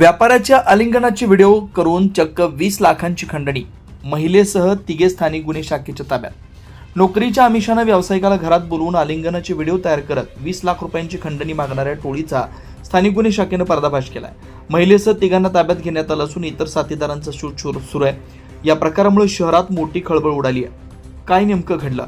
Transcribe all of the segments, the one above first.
व्यापाऱ्याच्या आलिंगनाची व्हिडिओ करून चक्क वीस लाखांची खंडणी. महिलेसह तिघे स्थानिक गुन्हे शाखेच्या ताब्यात. नोकरीच्या आमिषानं व्यावसायिकाला घरात बोलवून आलिंगनाची व्हिडिओ तयार करत वीस लाख रुपयांची खंडणी मागणाऱ्या टोळीचा स्थानिक गुन्हे शाखेनं पर्दाफाश केलाय. महिलेसह तिघांना ताब्यात घेण्यात आलं असून इतर साथीदारांचा शोध सुरू सुरू आहे. या प्रकारामुळे शहरात मोठी खळबळ उडाली आहे. काय नेमकं घडलं?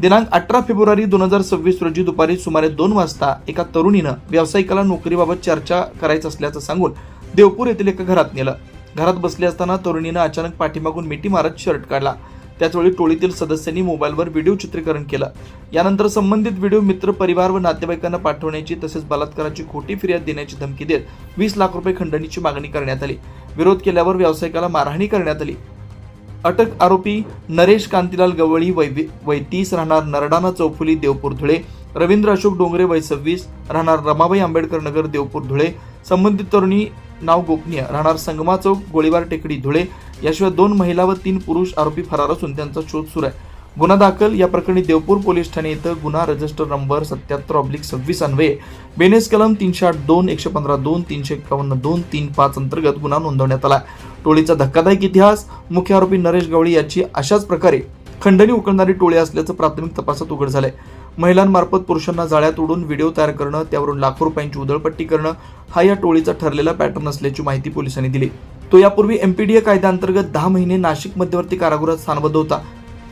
दिनांक अठरा फेब्रुवारी दोन हजार सव्वीस रोजी दुपारी सुमारे दोन वाजता एका तरुणीनं व्यावसायिकाला नोकरीबाबत चर्चा करायचं असल्याचं सांगून देवपूर येथील एका घरात नेलं. घरात बसले असताना तरुणीनं अचानक पाठीमागून मिठी मारत शर्ट काढला. त्याचवेळी टोळीतील सदस्यांनी मोबाईलवर व्हिडिओ चित्रीकरण केलं. यानंतर संबंधित व्हिडिओ मित्र परिवार व नातेवाईकांना पाठवण्याची तसेच बलात्काराची खोटी फिर्याद देण्याची धमकी देत वीस लाख रुपये खंडणीची मागणी करण्यात आली. विरोध केल्यावर व्यावसायिकाला मारहाणी करण्यात आली. अटक आरोपी नरेश कांतीलाल गवळी वै वय तीस राहणार नरडाना चौफुली देवपूर धुळे. रवींद्र अशोक डोंगरे वय सव्वीस राहणार रमाबाई आंबेडकर नगर देवपूर धुळे. संबंधित तरुणी नाव गोपनीय. राहणार संगमा चौक गोळीबार टेकडी धुळे. याशिवाय दोन महिला व तीन पुरुष आरोपी फरार असून त्यांचा शोध सुरू आहे. गुन्हा दाखल. या प्रकरणी देवपूर पोलीस ठाणे इथं गुन्हा रजिस्टर नंबर सत्याहत्तर ऑब्लिक सव्वीस अन्वये. बेनेस कलम तीनशे आठ दोन एकशे पंधरा दोन तीनशे एकावन्न दोन तीन पाच अंतर्गत गुन्हा नोंदवण्यात आला टोळीचा धक्कादायक इतिहास. मुख्य आरोपी नरेश गवळी याची अशाच प्रकारे खंडणी उकळणारी टोळी असल्याचं प्राथमिक तपासात उघड झालंय. महिलांमार्फत पुरुषांना जाळ्यात उडून व्हिडिओ तयार करणं त्यावरून लाखो रुपयांची उधळपट्टी करणं हा या टोळीचा ठरलेला पॅटर्न असल्याची माहिती पोलिसांनी दिली. तो यापूर्वी एमपीडीए कायद्याअंतर्गत दहा महिने नाशिक मध्यवर्ती कारागृहात स्थानबद्ध होता.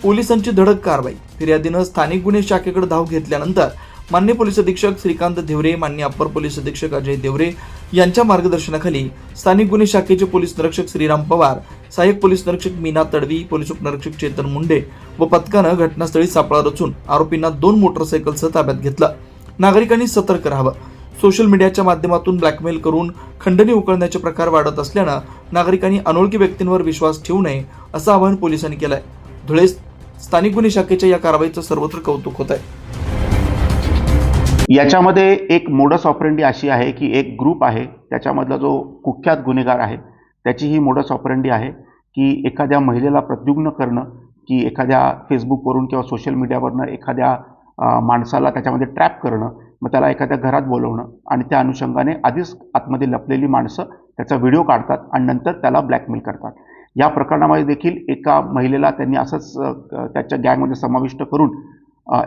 पोलिसांची धडक कारवाई फिर्यादीनं स्थानिक गुन्हे शाखेकडे धाव घेतल्यानंतर मान्य पोलीस अधीक्षक श्रीकांत देवरे मान्य अप्पर पोलीस अधीक्षक अजय देवरे यांच्या मार्गदर्शनाखाली स्थानिक गुन्हे शाखेचे पोलीस निरीक्षक श्रीराम पवार सहाय्यक पोलीस निरीक्षक मीना तडवी पोलीस उपनिरीक्षक चेतन मुंडे व पथकानं घटनास्थळी सापळा रचून आरोपींना दोन मोटरसायकलसह ताब्यात घेतलं. नागरिकांनी सतर्क राहावं. सोशल मीडियाच्या माध्यमातून ब्लॅकमेल करून खंडणी उकळण्याचे प्रकार वाढत असल्यानं नागरिकांनी अनोळखी व्यक्तींवर विश्वास ठेवू नये असं आवाहन पोलिसांनी केलंय. धुळे स्थानिक गुन्हे शाखेच्या या कारवाईचं सर्वत्र कौतुक होत आहे याच्यामध्ये एक मोडस ऑपरेंडी अशी आहे की एक ग्रुप आहे त्याच्यामधला जो कुख्यात गुन्हेगार आहे त्याची ही मोडस ऑपरेंडी आहे की एखाद्या महिलेला प्रद्युग्न करणं की एखाद्या फेसबुकवरून किंवा सोशल मीडियावरनं एखाद्या माणसाला त्याच्यामध्ये ट्रॅप करणं मग त्याला एखाद्या घरात बोलवणं आणि त्या अनुषंगाने आधीच आतमध्ये लपलेली माणसं त्याचा व्हिडिओ काढतात आणि नंतर त्याला ब्लॅकमेल करतात. या प्रकरणामध्ये देखील एका महिलेला त्यांनी असंच त्याच्या गँगमध्ये समाविष्ट करून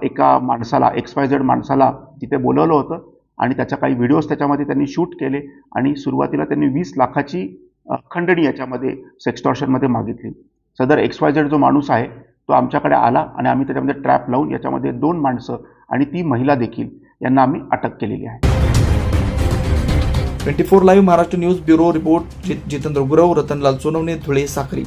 एका माणसाला एक्सवाय झेड माणसाला तिथे बोलवलं होतं आणि त्याच्या काही व्हिडिओज त्याच्यामध्ये त्यांनी शूट केले आणि सुरुवातीला त्यांनी वीस लाखाची खंडणी याच्यामध्ये सेक्स्टॉर्शनमध्ये मागितली. सदर एक्स वाय झेड जो माणूस आहे तो आमच्याकडे आला आणि आम्ही त्याच्यामध्ये ट्रॅप लावून याच्यामध्ये दोन माणसं आणि ती महिला देखील यांना आम्ही अटक केलेली आहे. Twenty four live Maharashtra news bureau report Jitendra Gurav Ratanlal Sonawane Dhule Sakhri